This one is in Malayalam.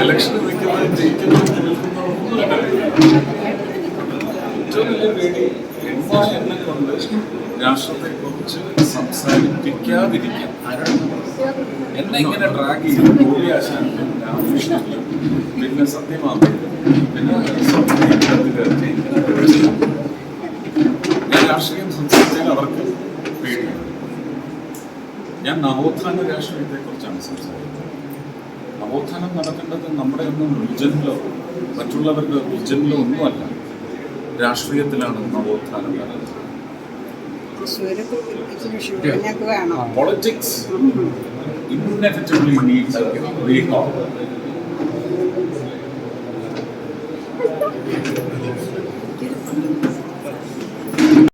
ഇലക്ഷൻ നിൽക്കുന്നതും ഏറ്റവും വലിയ പേടി എന്നെ എന്നെ കൊണ്ട് രാഷ്ട്രത്തെ കുറിച്ച് സംസാരിപ്പിക്കാതിരിക്കാം എന്നെ ഇങ്ങനെ ട്രാക്ക് രാമകൃഷ്ണനും പിന്നെ സത്യത്തിലെത്തി ഞാൻ രാഷ്ട്രീയം സംസാരിച്ചാൽ അവർക്ക് പേടിയാണ് ഞാൻ നവോത്ഥാന രാഷ്ട്രീയത്തെ കുറിച്ചാണ് സംസാരിക്കുന്നത്. നവോത്ഥാനം നടക്കേണ്ടത് നമ്മുടെ ഒന്നും വിജനിലോ മറ്റുള്ളവരുടെ വിജനിലോ ഒന്നുമല്ല. രാഷ്ട്രീയത്തിലാണ് നവോത്ഥാനം നടക്കുന്നത്. Politics inevitably needs a recall.